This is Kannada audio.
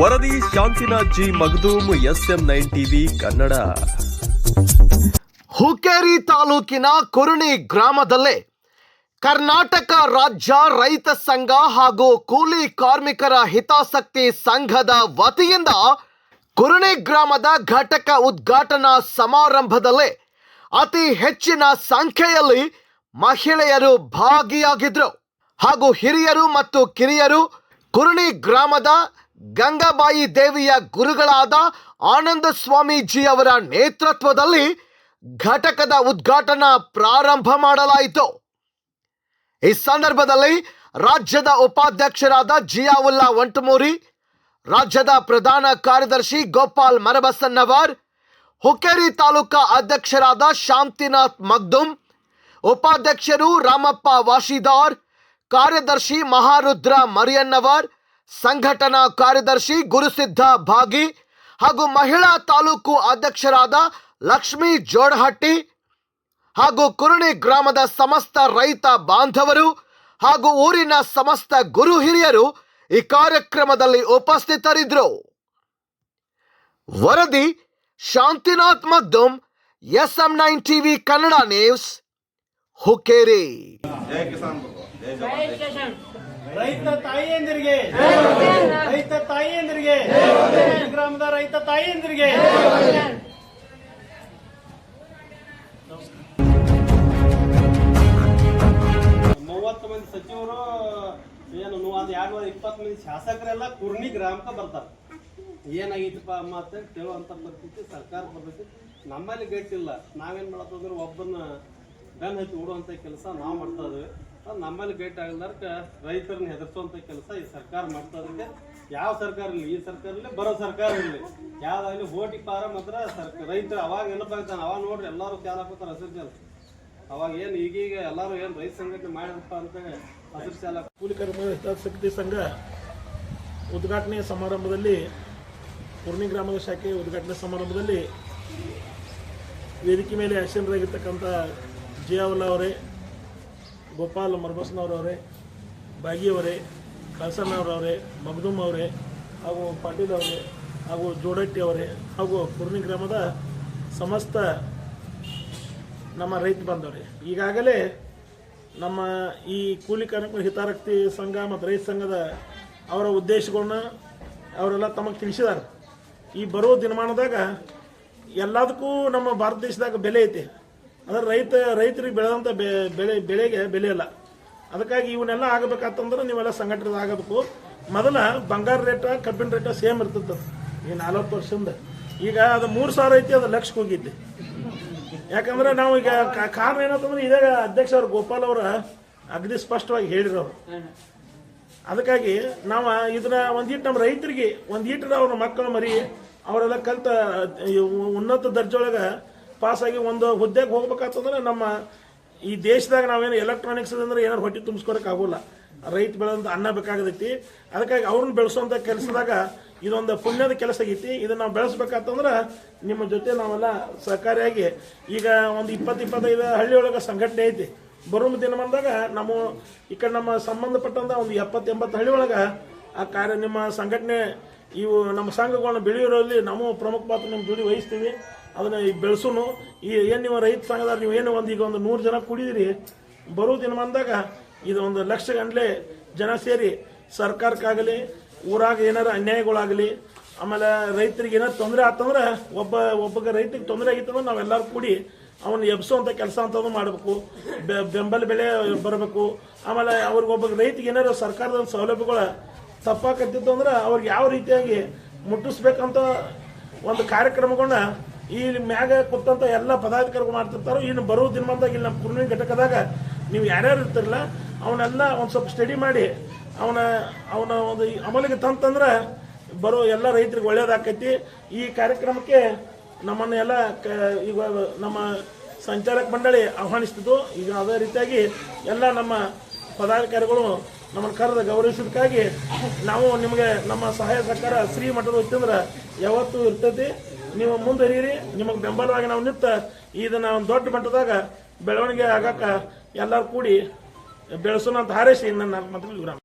ವರದಿ Shantinath G Magdum, S M nine TV, Kannada. Hukkeri ತಾಲೂಕಿನ ಕುರುಣಿ ಗ್ರಾಮದಲ್ಲೇ ಕರ್ನಾಟಕ ರಾಜ್ಯ ರೈತ ಸಂಘ ಹಾಗೂ ಕೂಲಿ ಕಾರ್ಮಿಕರ ಹಿತಾಸಕ್ತಿ ಸಂಘದ ವತಿಯಿಂದ ಕುರುಣಿ ಗ್ರಾಮದ ಘಟಕ ಉದ್ಘಾಟನಾ ಸಮಾರಂಭದಲ್ಲೇ ಅತಿ ಹೆಚ್ಚಿನ ಸಂಖ್ಯೆಯಲ್ಲಿ ಮಹಿಳೆಯರು ಭಾಗಿಯಾಗಿದ್ರು. ಹಾಗೂ ಹಿರಿಯರು ಮತ್ತು ಕಿರಿಯರು ಕುರುಣಿ ಗ್ರಾಮದ ಗಂಗಾಬಾಯಿ ದೇವಿಯ ಗುರುಗಳಾದ ಆನಂದ ಸ್ವಾಮೀಜಿ ಅವರ ನೇತೃತ್ವದಲ್ಲಿ ಘಟಕದ ಉದ್ಘಾಟನಾ ಪ್ರಾರಂಭ ಮಾಡಲಾಯಿತು. ಈ ಸಂದರ್ಭದಲ್ಲಿ ರಾಜ್ಯದ ಉಪಾಧ್ಯಕ್ಷರಾದ ಜಿಯಾವುಲ್ಲಾ ವಂಟಮೂರಿ ರಾಜ್ಯದ ಪ್ರಧಾನ ಕಾರ್ಯದರ್ಶಿ ಗೋಪಾಲ್ ಮರಬಸನ್ನವರ್ ಹುಕ್ಕೇರಿ ತಾಲೂಕಾ ಅಧ್ಯಕ್ಷರಾದ ಶಾಂತಿನಾಥ್ ಮಗ್ದುಮ್, ಉಪಾಧ್ಯಕ್ಷರು ರಾಮಪ್ಪ ವಾಶಿದಾರ್ ಕಾರ್ಯದರ್ಶಿ ಮಹಾರುದ್ರ ಮರಿಯನ್ನವರ್, ಸಂಘಟನಾ ಕಾರ್ಯದರ್ಶಿ ಗುರುಸಿದ್ಧ ಭಾಗಿ ಹಾಗೂ ಮಹಿಳಾ ತಾಲೂಕು ಅಧ್ಯಕ್ಷರಾದ ಲಕ್ಷ್ಮೀ ಜೋಡಹಟ್ಟಿ ಹಾಗೂ ಕುರುಣಿ ಗ್ರಾಮದ ಸಮಸ್ತ ರೈತ ಬಾಂಧವರು ಹಾಗೂ ಊರಿನ ಸಮಸ್ತ ಗುರು ಹಿರಿಯರು ಈ ಕಾರ್ಯಕ್ರಮದಲ್ಲಿ ಉಪಸ್ಥಿತರಿದ್ದರು. ವರದಿ, Shantinath Magdum S M nine TV Kannada news, Hukkeri. ರೈತ ತಾಯಿಯಂದಿರಿಗೆ. ರೈತ ತಾಯಿಯಂದಿರಿಗೆ. ಗ್ರಾಮದ ರೈತ ತಾಯಿಯಂದಿರಿಗೆ. ಮೂವತ್ತು ಮಂದಿ ಸಚಿವರು, ಏನು ಒಂದು ಎರಡು ನೂರ ಇಪ್ಪತ್ತು ಮಂದಿ ಶಾಸಕರೆಲ್ಲ ಕುರ್ನಿ ಗ್ರಾಮಕ್ಕೆ ಬರ್ತಾರೆ. ಏನಾಗಿತ್ತಪ್ಪ ಅಂತ ಕೇಳುವಂಥ ಪರಿಸ್ಥಿತಿ ಸರ್ಕಾರ ಬರ್ತೈತಿ. ನಮ್ಮಲ್ಲಿ ಗಟ್ಟಿಲ್ಲ. ನಾವೇನು ಮಾಡತ್ತಂದ್ರೆ ಒಬ್ಬನ ಬೆನ್ ಹಚ್ಚಿ ಓಡುವಂಥ ಕೆಲಸ ನಾವು ಮಾಡ್ತಾ ಇದ್ದೀವಿ. ನಮ್ಮಲ್ಲಿ ಭೇಟಿ ಆಗಲಾರ್ಕ ರೈತರನ್ನ ಹೆದರ್ಸುವಂಥ ಕೆಲಸ ಈ ಸರ್ಕಾರ ಮಾಡ್ತಾ ಇದಕ್ಕೆ ಯಾವ ಸರ್ಕಾರ ಇರಲಿ, ಈ ಸರ್ಕಾರ ಇರಲಿ, ಬರೋ ಸರ್ಕಾರ ಇರಲಿ. ಯಾವ್ದಾಗಲಿ ಓಟಿ ಪಾರ ಮಾತ್ರ ಸರ್ಕಾರ ರೈತರು ಅವಾಗ ನೆನಪಾಗ್ತಾನೆ ಅವಾಗ ನೋಡ್ರಿ ಎಲ್ಲರೂ ಚಾಲ ಹಾಕೋತಾರೆ ಹಸಿರು ಚಾಲ. ಅವಾಗ ಏನು ಈಗೀಗ ಎಲ್ಲರೂ ಏನು ರೈತ ಸಂಘಟನೆ ಮಾಡಿದಪ್ಪ ಅಂತ ಹಸಿರು ಚಾಲ. ಕೂಲಿ ಕರ್ಮ ಹಿತಾಸಕ್ತಿ ಸಂಘ ಉದ್ಘಾಟನೆ ಸಮಾರಂಭದಲ್ಲಿ ಪೂರ್ಣಿ ಗ್ರಾಮದ ಶಾಖೆ ಉದ್ಘಾಟನೆ ಸಮಾರಂಭದಲ್ಲಿ ವೇದಿಕೆ ಮೇಲೆ ಆಸೀನರಾಗಿರ್ತಕ್ಕಂಥ ಜಿಯಾವುಲ್ಲಾ ಅವರೇ ಗೋಪಾಲ್ ಮರಬಸ್ನವ್ರವರೇ, ಬಾಗಿಯವರೇ ಕಳಸಣ್ಣವ್ರವರೇ ಮಗ್ದುಮ್ ಅವರೇ ಹಾಗೂ ಪಾಟೀಲ್ ಅವರೇ ಹಾಗೂ ಜೋಡಟ್ಟಿ ಅವರೇ ಹಾಗೂ ಪೂರ್ಣಿ ಗ್ರಾಮದ ಸಮಸ್ತ ನಮ್ಮ ರೈತ ಬಂದವ್ರೆ. ಈಗಾಗಲೇ ನಮ್ಮ ಈ ಕೂಲಿ ಕಾರ್ಮಿಕರ ಹಿತಾರಕ್ತಿ ಸಂಘ ಮತ್ತು ರೈತ ಸಂಘದ ಅವರ ಉದ್ದೇಶಗಳನ್ನ ಅವರೆಲ್ಲ ತಮಗೆ ತಿಳಿಸಿದ್ದಾರೆ. ಈ ಬರೋ ದಿನಮಾನದಾಗ ಎಲ್ಲದಕ್ಕೂ ನಮ್ಮ ಭಾರತ ದೇಶದಾಗ ಬೆಲೆ ಐತಿ. ಅಂದ್ರೆ ರೈತ, ರೈತರಿಗೆ ಬೆಳೆದಂಥ ಬೆಳೆ, ಬೆಳೆಗೆ ಬೆಲೆ ಇಲ್ಲ. ಅದಕ್ಕಾಗಿ ಇವನ್ನೆಲ್ಲ ಆಗಬೇಕಂತಂದ್ರೆ ನೀವೆಲ್ಲ ಸಂಘಟನೆ ಆಗಬೇಕು. ಮೊದಲ ಬಂಗಾರ ರೇಟ, ಕಬ್ಬಿನ ರೇಟ ಸೇಮ್ ಇರ್ತದೆ ಈ ನಾಲ್ಕು ವರ್ಷದಿಂದ. ಈಗ ಅದು ಮೂರು ಸಾವಿರ ಐತಿ, ಅದು ಲಕ್ಷಕ್ಕೆ ಹೋಗಿದ್ದೆ. ಯಾಕಂದ್ರೆ ನಾವು ಈಗ ಕಾರಣ ಏನಂತಂದ್ರೆ ಇದೇ ಅಧ್ಯಕ್ಷ ಅವ್ರು, ಗೋಪಾಲ್ ಅವರ ಅಗ್ನಿ ಸ್ಪಷ್ಟವಾಗಿ ಹೇಳಿರೋರು. ಅದಕ್ಕಾಗಿ ನಾವು ಇದನ್ನ ಒಂದೀಟ್ ನಮ್ಮ ರೈತರಿಗೆ ಒಂದೀಟ್ ಅವ್ರ ಮಕ್ಕಳು ಮರಿ, ಅವರೆಲ್ಲ ಕಲ್ತ ಉನ್ನತ ಉನ್ನತ ದರ್ಜೆಯೊಳಗೆ ಪಾಸಾಗಿ ಒಂದು ಹುದ್ದೆಗೆ ಹೋಗ್ಬೇಕಾತಂದ್ರೆ ನಮ್ಮ ಈ ದೇಶದಾಗ ನಾವೇನು ಎಲೆಕ್ಟ್ರಾನಿಕ್ಸ್ ಅಂದ್ರೆ ಏನಾರು ಹೊಟ್ಟೆ ತುಂಬಿಸ್ಕೊಳಕ್ ಆಗೋಲ್ಲ. ರೈತ ಬೆಳೆದಂಥ ಅನ್ನ ಬೇಕಾಗದೈತಿ ಅದಕ್ಕಾಗಿ ಅವ್ರನ್ನ ಬೆಳೆಸುವಂತ ಕೆಲಸದಾಗ ಇದೊಂದು ಪುಣ್ಯದ ಕೆಲಸ ಆಗೈತಿ. ಇದನ್ನ ನಾವು ಬೆಳೆಸ್ಬೇಕಂತಂದ್ರೆ ನಿಮ್ಮ ಜೊತೆ ನಾವೆಲ್ಲ ಸಹಕಾರಿಯಾಗಿ ಈಗ ಒಂದು ಇಪ್ಪತ್ತು ಇಪ್ಪತ್ತೈದು ಹಳ್ಳಿಯೊಳಗೆ ಸಂಘಟನೆ ಐತಿ. ಬರುವ ದಿನ ಬಂದಾಗ ನಮ್ಮ ಈ ಕಡೆ ನಮ್ಮ ಸಂಬಂಧಪಟ್ಟಂತ ಒಂದು ಎಪ್ಪತ್ತು ಎಂಬತ್ತು ಹಳ್ಳಿ ಒಳಗೆ ಆ ಕಾರ್ಯ ನಿಮ್ಮ ಸಂಘಟನೆ ಇವು ನಮ್ಮ ಸಂಘಗಳನ್ನ ಬೆಳೆಯೋರಲ್ಲಿ ನಾವು ಪ್ರಮುಖ ಪಾತ್ರ ನಿಮ್ಮ ದುಡಿ ವಹಿಸ್ತೀವಿ. ಅದನ್ನ ಈಗ ಬೆಳೆಸೋನು. ಈ ಏನು ನೀವು ರೈತ ಸಂಘದವ್ರು, ನೀವು ಏನು ಒಂದು ಈಗ ಒಂದು ನೂರು ಜನ ಕುಡಿದಿರಿ, ಬರೋ ದಿನ ಬಂದಾಗ ಇದು ಒಂದು ಲಕ್ಷ ಗಂಟ್ಲೆ ಜನ ಸೇರಿ ಸರ್ಕಾರಕ್ಕಾಗಲಿ, ಊರಾಗ ಏನಾರ ಅನ್ಯಾಯಗಳಾಗಲಿ, ಆಮೇಲೆ ರೈತರಿಗೆ ಏನಾರು ತೊಂದರೆ ಆತಂದ್ರೆ ಒಬ್ಬ ಒಬ್ಬ ರೈತರಿಗೆ ತೊಂದರೆ ಆಗಿತ್ತಂದ್ರೆ ನಾವೆಲ್ಲರೂ ಕೂಡಿ ಅವನ್ನ ಅಂತ ಕೆಲಸ ಅಂತಂದು ಮಾಡಬೇಕು. ಬೆಂಬಲ ಬೆಲೆ ಬರಬೇಕು. ಆಮೇಲೆ ಅವ್ರಿಗೊಬ್ಬ ರೈತಿಗೆ ಏನಾರು ಸರ್ಕಾರದ ಸೌಲಭ್ಯಗಳ ತಪ್ಪಾಕತ್ತಿತ್ತು ಅಂದ್ರೆ ಅವ್ರಿಗೆ ಯಾವ ರೀತಿಯಾಗಿ ಮುಟ್ಟಿಸ್ಬೇಕಂತ ಒಂದು ಕಾರ್ಯಕ್ರಮಗಳನ್ನ ಈ ಮ್ಯಾಗ ಕೂತಂತ ಎಲ್ಲ ಪದಾಧಿಕಾರಿಗಳು ಮಾಡ್ತಿರ್ತಾರೋ, ಇನ್ನು ಬರೋ ದಿನಮಾನದಾಗ ಇಲ್ಲಿ ನಮ್ಮ ಕುರ್ಮಿ ಘಟಕದಾಗ ನೀವು ಯಾರ್ಯಾರು ಇರ್ತಿರಲ್ಲ, ಅವನ್ನೆಲ್ಲ ಒಂದು ಸ್ವಲ್ಪ ಸ್ಟಡಿ ಮಾಡಿ, ಅವನ ಅವನ ಒಂದು ಅಮಲಿಗೆ ತಂತಂದ್ರೆ ಬರೋ ಎಲ್ಲ ರೈತರಿಗೆ ಒಳ್ಳೇದಾಕೈತಿ. ಈ ಕಾರ್ಯಕ್ರಮಕ್ಕೆ ನಮ್ಮನ್ನ ಎಲ್ಲ ಈಗ ನಮ್ಮ ಸಂಚಾಲಕ ಮಂಡಳಿ ಆಹ್ವಾನಿಸ್ತಿದ್ದು. ಈಗ ಅದೇ ರೀತಿಯಾಗಿ ಎಲ್ಲ ನಮ್ಮ ಪದಾಧಿಕಾರಿಗಳು ನಮ್ಮನ್ನು ಕರೆದು ಗೌರವಿಸೋದಕ್ಕಾಗಿ ನಾವು ನಿಮಗೆ ನಮ್ಮ ಸಹಾಯ ಸರ್ಕಾರ ಶ್ರೀಮಠದ ವತಿಯಿಂದ ಯಾವತ್ತೂ ಇರ್ತೈತಿ. ನೀವು ಮುಂದುವರಿಯಿರಿ. ನಿಮಗೆ ಬೆಂಬಲವಾಗಿ ನಾವು ನಿಂತ ಇದನ್ನ ಒಂದು ದೊಡ್ಡ ಮಟ್ಟದಾಗ ಬೆಳವಣಿಗೆ ಆಗಕ್ಕೆ ಎಲ್ಲರೂ ಕೂಡಿ ಬೆಳೆಸೋಣ ಅಂತ ಹಾರೈಸಿ ನನ್ನ ಮಾತು ವಿರಾಮ.